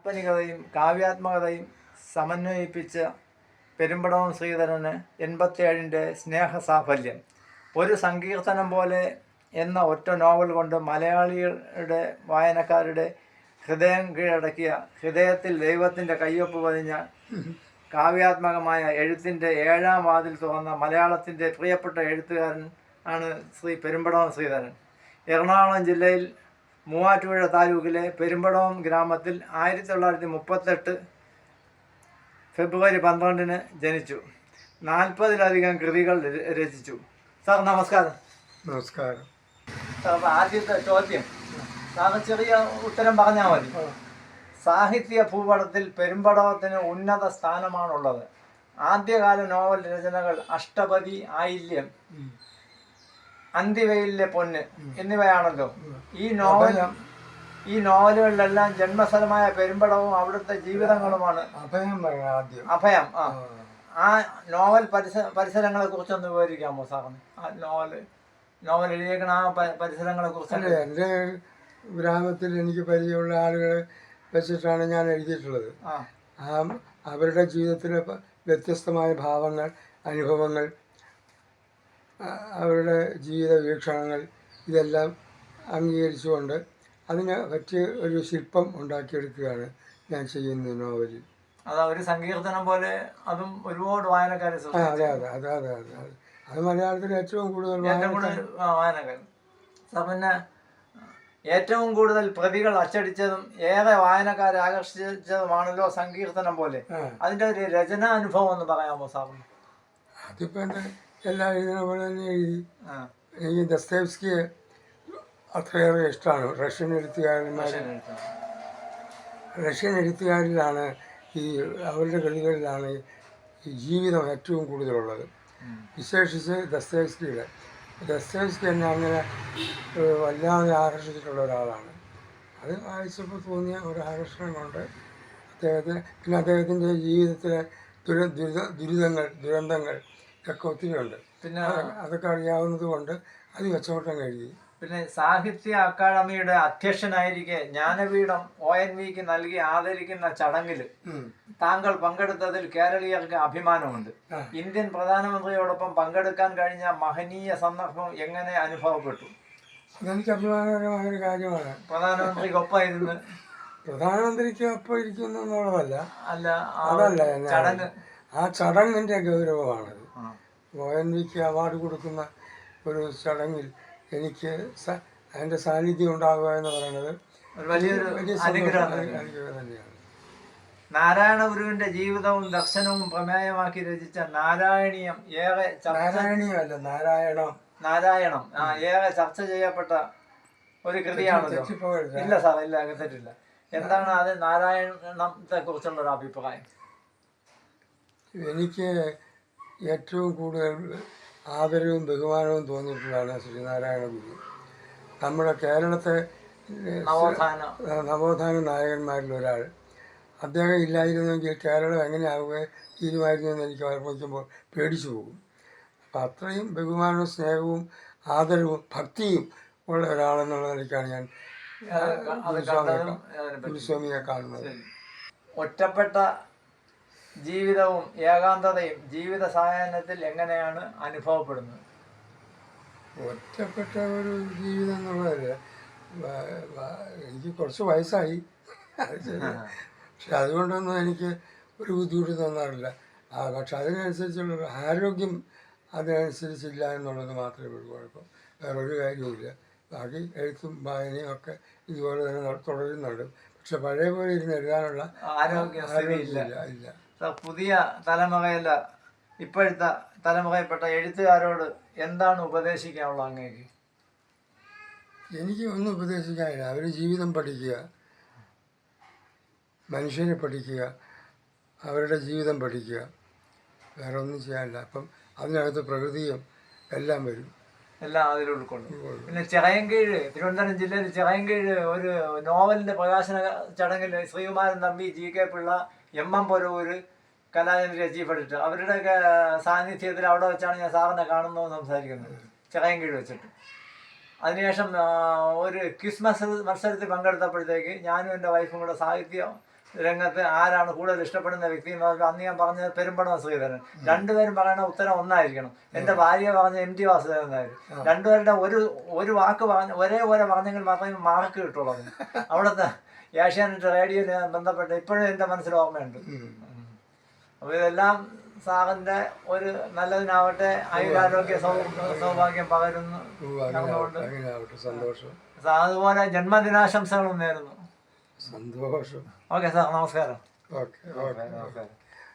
കാൽപ്പനികതയും കാവ്യാത്മകതയും സമന്വയിപ്പിച്ച് പെരുമ്പടവം ശ്രീധരന് എൺപത്തിയേഴിന്റെ സ്നേഹസാഫല്യം. ഒരു സങ്കീർത്തനം പോലെ എന്ന ഒറ്റ നോവൽ കൊണ്ട് മലയാളികളുടെ വായനക്കാരുടെ ഹൃദയം കീഴടക്കിയ ഹൃദയത്തിൽ ദൈവത്തിന്റെ കയ്യൊപ്പ് പതിഞ്ഞ കാവ്യാത്മകമായ എഴുത്തിന്റെ ഏഴാം വാതിൽ തുറന്ന മലയാളത്തിന്റെ പ്രിയപ്പെട്ട എഴുത്തുകാരൻ ആണ് ശ്രീ പെരുമ്പടവം ശ്രീധരൻ. എറണാകുളം ജില്ലയിൽ മൂവാറ്റുപുഴ താലൂക്കിലെ പെരുമ്പടവം ഗ്രാമത്തിൽ ആയിരത്തി തൊള്ളായിരത്തി മുപ്പത്തെട്ട് ഫെബ്രുവരി പന്ത്രണ്ടിന് ജനിച്ചു. നാൽപ്പതിലധികം കൃതികൾ രചിച്ചു. സാർ നമസ്കാരം. നമസ്കാരം. സാർ ആദ്യത്തെ ചോദ്യം. സാർ ചെറിയ ഉത്തരം പറഞ്ഞാൽ മതി. സാഹിത്യ ഭൂപടത്തിൽ പെരുമ്പടവത്തിന് ഉന്നത സ്ഥാനമാണുള്ളത്. ആദ്യകാല നോവൽ രചനകൾ അഷ്ടപതി ആയില്യം. അന്തിവെയിലെ പൊന്ന് എന്നിവയാണല്ലോ. ഈ നോവൽ ഈ നോവലുകളിലെല്ലാം ജന്മസ്ഥലമായ പെരുമ്പടവും അവിടുത്തെ ജീവിതങ്ങളുമാണ്. അഭയം ആദ്യം. അഭയം ആ. ആ. നോവൽ പരിസര പരിസരങ്ങളെ കുറിച്ചൊന്ന് വിവരിക്കാമോ സാറിന്? ആ നോവൽ നോവൽ എഴുതിയേക്കണ ആ പരിസരങ്ങളെ കുറിച്ച് എന്റെ ഗ്രാമത്തിൽ എനിക്ക് പരിചയമുള്ള ആളുകളെ വെച്ചിട്ടാണ് ഞാൻ എഴുതിയിട്ടുള്ളത്. ആ. അവരുടെ ജീവിതത്തിലെ വ്യത്യസ്തമായ ഭാവങ്ങൾ അനുഭവങ്ങൾ അവരുടെ ജീവിത വീക്ഷണങ്ങൾ ഇതെല്ലാം അംഗീകരിച്ചുകൊണ്ട് അതിന് പറ്റിയ ഒരു ശില്പം ഉണ്ടാക്കിയെടുക്കുകയാണ് ഞാൻ ചെയ്യുന്ന നോവലിൽ. അത് ഒരു സങ്കീർത്തനം പോലെ അതും ഒരുപാട് വായനക്കാരെ അതെ അതെ അതെ അതെ അതെ അതെ. മലയാളത്തിൽ ഏറ്റവും കൂടുതൽ വായനക്കാർ പിന്നെ ഏറ്റവും കൂടുതൽ പ്രതികൾ അച്ചടിച്ചതും ഏറെ വായനക്കാരെ ആകർഷിച്ചതുമാണല്ലോ സങ്കീർത്തനം പോലെ. അതിന്റെ ഒരു രചനാനുഭവം എന്ന് പറയാമോ സാറിന്? അതിപ്പോ എല്ലാ എഴുതുന്ന പോലെ തന്നെ എഴുതി എനിക്ക് ദസ്തേവ്സ്കിയെ അത്രയേറെ ഇഷ്ടമാണ്. റഷ്യൻ എഴുത്തുകാരന്മാർ റഷ്യൻ എഴുത്തുകാരിലാണ് ഈ അവരുടെ കൃതികളിലാണ് ഈ ജീവിതം ഏറ്റവും കൂടുതലുള്ളത്. വിശേഷിച്ച് ദസ്തേവ്സ്കിയുടെ. ദസ്തേവ്സ്കി എന്നെ അങ്ങനെ വല്ലാതെ ആകർഷിച്ചിട്ടുള്ള ഒരാളാണ്. അത് വായിച്ചപ്പോൾ തോന്നിയ ഒരു ആകർഷണമുണ്ട്. അദ്ദേഹത്തിന് പിന്നെ അദ്ദേഹത്തിന്റെ ജീവിതത്തിലെ ദുര ദുരിത ദുരിതങ്ങൾ ദുരന്തങ്ങൾ ഒക്കെ ഒത്തിരി ഉണ്ട് പിന്നെ അതൊക്കെ- അറിയാവുന്നത് കൊണ്ട് അത് വെച്ചോട്ടം കഴിയും പിന്നെ സാഹിത്യ അക്കാദമിയുടെ അധ്യക്ഷനായിരിക്കെ ജ്ഞാനപീഠം ഒ എൻ വിക്ക് നൽകി ആദരിക്കുന്ന ചടങ്ങിൽ താങ്കൾ പങ്കെടുത്തതിൽ കേരളീയർക്ക് അഭിമാനമുണ്ട്. ഇന്ത്യൻ പ്രധാനമന്ത്രിയോടൊപ്പം പങ്കെടുക്കാൻ കഴിഞ്ഞ മഹനീയ സന്ദർഭം എങ്ങനെ അനുഭവപ്പെട്ടു? അതെനിക്ക് അഭിമാനകരമായ ഒരു കാര്യമാണ്. പ്രധാനമന്ത്രിക്കൊപ്പം ഇരുന്ന്. പ്രധാനമന്ത്രിക്ക് ഒപ്പം ഇരിക്കുന്നു എന്നുള്ളതല്ല. അല്ല അതല്ല ചടങ്ങ് ആ ചടങ്ങിന്റെ ഗൗരവമാണത്. ഒ എൻ വിക്ക് അവാർഡ് കൊടുക്കുന്ന ഒരു ചടങ്ങിൽ എനിക്ക് അതിന്റെ സാന്നിധ്യം ഉണ്ടാകുക എന്ന് പറയുന്നത് വലിയൊരു അനുഗ്രഹം തന്നെയാണ്. നാരായണ ഗുരുവിന്റെ ജീവിതവും ദർശനവും പ്രമേയമാക്കി രചിച്ച നാരായണീയം ഏറെ നാരായണീയമല്ല നാരായണം. നാരായണം. ആ ഏറെ ചർച്ച ചെയ്യപ്പെട്ട ഒരു കൃതിയാണല്ലോ. ഇല്ല സാർ ഇല്ല അകത്തിട്ടില്ല. എന്താണ് അത് നാരായണത്തെ കുറിച്ചുള്ള ഒരു അഭിപ്രായം? എനിക്ക് ഏറ്റവും കൂടുതൽ ആദരവും ബഹുമാനവും തോന്നിയിട്ടുള്ളതാണ് ശ്രീനാരായണ ഗുരു. നമ്മുടെ കേരളത്തെ നവോത്ഥാന. നായകന്മാരിൽ ഒരാൾ. അദ്ദേഹം ഇല്ലായിരുന്നെങ്കിൽ കേരളം എങ്ങനെയാവുക തീരുമാനിക്കുമെന്ന് എനിക്ക് ഓർമ്മിക്കുമ്പോൾ പേടിച്ചു പോകും. അപ്പം അത്രയും ബഹുമാനവും സ്നേഹവും ആദരവും ഭക്തിയും ഉള്ള ഒരാളെന്നുള്ള നിലയ്ക്കാണ് ഞാൻ. ഗുരുസ്വാമിയെ കാണുന്നത്. ഒറ്റപ്പെട്ട ജീവിതവും ഏകാന്തതയും ജീവിത സായാഹ്നത്തിൽ എങ്ങനെയാണ് അനുഭവപ്പെടുന്നത്? ഒറ്റപ്പെട്ട ഒരു ജീവിതം എന്നുള്ളത് എനിക്ക് കുറച്ച് വയസ്സായി. പക്ഷെ അതുകൊണ്ടൊന്നും എനിക്ക് ഒരു ബുദ്ധിമുട്ട് തോന്നാറില്ല. പക്ഷെ അതിനനുസരിച്ചുള്ള ആരോഗ്യം അതിനനുസരിച്ചില്ല എന്നുള്ളത് മാത്രമേ ഉള്ളൂ. കുഴപ്പം. വേറൊരു കാര്യവുമില്ല. ബാക്കി എഴുത്തും വായനയും ഒക്കെ ഇതുപോലെ തന്നെ തുടരുന്നുണ്ട്. പക്ഷെ പഴയ പോലെ ഇരുന്ന് എഴുതാനുള്ള ആരോഗ്യം ഇല്ല ഇല്ല. പുതിയ തലമുറയില ഇപ്പോഴത്തെ തലമുറയിൽപ്പെട്ട എഴുത്തുകാരോട് എന്താണ് ഉപദേശിക്കാനുള്ളത് അങ്ങേക്ക്? എനിക്ക് ഒന്നും ഉപദേശിക്കാനില്ല. അവർ ജീവിതം പഠിക്കുക മനുഷ്യനെ പഠിക്കുക അവരുടെ ജീവിതം പഠിക്കുക. വേറെ ഒന്നും ചെയ്യാനില്ല. അപ്പം അതിനകത്ത് പ്രകൃതിയും എല്ലാം വരും. എല്ലാം അതിൽ ഉൾക്കൊള്ളും. പിന്നെ ചിറയൻകീഴ് തിരുവനന്തപുരം ജില്ലയിൽ ചിറയൻകീഴ് ഒരു നോവലിന്റെ പ്രകാശന ചടങ്ങിൽ Sreekumaran Thampi G K Pillai M M Poroor Kalachandra chief editor അവരുടെയൊക്കെ സാന്നിധ്യത്തിൽ അവിടെ വെച്ചാണ് ഞാൻ സാറിനെ കാണുന്നു സംസാരിക്കുന്നത്. ചിറയൻകീഴ് വെച്ചിട്ട്. അതിനുശേഷം ഒരു ക്രിസ്മസ് മത്സര മത്സരത്തിൽ പങ്കെടുത്തപ്പോഴത്തേക്ക് ഞാനും എന്റെ വൈഫും കൂടെ സാഹിത്യ രംഗത്ത് ആരാണ് കൂടുതൽ ഇഷ്ടപ്പെടുന്ന വ്യക്തി എന്ന് പറഞ്ഞാൽ അന്ന് ഞാൻ പറഞ്ഞത് പെരുമ്പടം ശ്രീധരൻ. രണ്ടുപേരും പറയണ ഉത്തരം ഒന്നായിരിക്കണം. എന്റെ ഭാര്യ പറഞ്ഞ എം ടി വാസുദേവൻ ആയിരിക്കും രണ്ടുപേരുടെ ഒരു ഒരു വാക്ക് പറഞ്ഞ ഒരേ പോലെ പറഞ്ഞെങ്കിൽ മാത്രമേ മാർക്ക് കിട്ടുള്ളൂ. അവിടുത്തെ ഏഷ്യാനെറ്റ് റേഡിയോയിൽ ബന്ധപ്പെട്ട് ഇപ്പോഴും എന്റെ മനസ്സിൽ ഓർമ്മയുണ്ട്. അപ്പോൾ ഇതെല്ലാം സാറിന്റെ ഒരു നല്ലതിനാവട്ടെ ആയുരാരോഗ്യ സൗഭാഗ്യം പകരുന്നു. സന്തോഷം. അതുപോലെ ജന്മദിനാശംസകളും നേരുന്നു. സന്തോഷം ഓക്കെ സാർ നമസ്കാരം ഓക്കെ ഓക്കെ നമസ്കാരം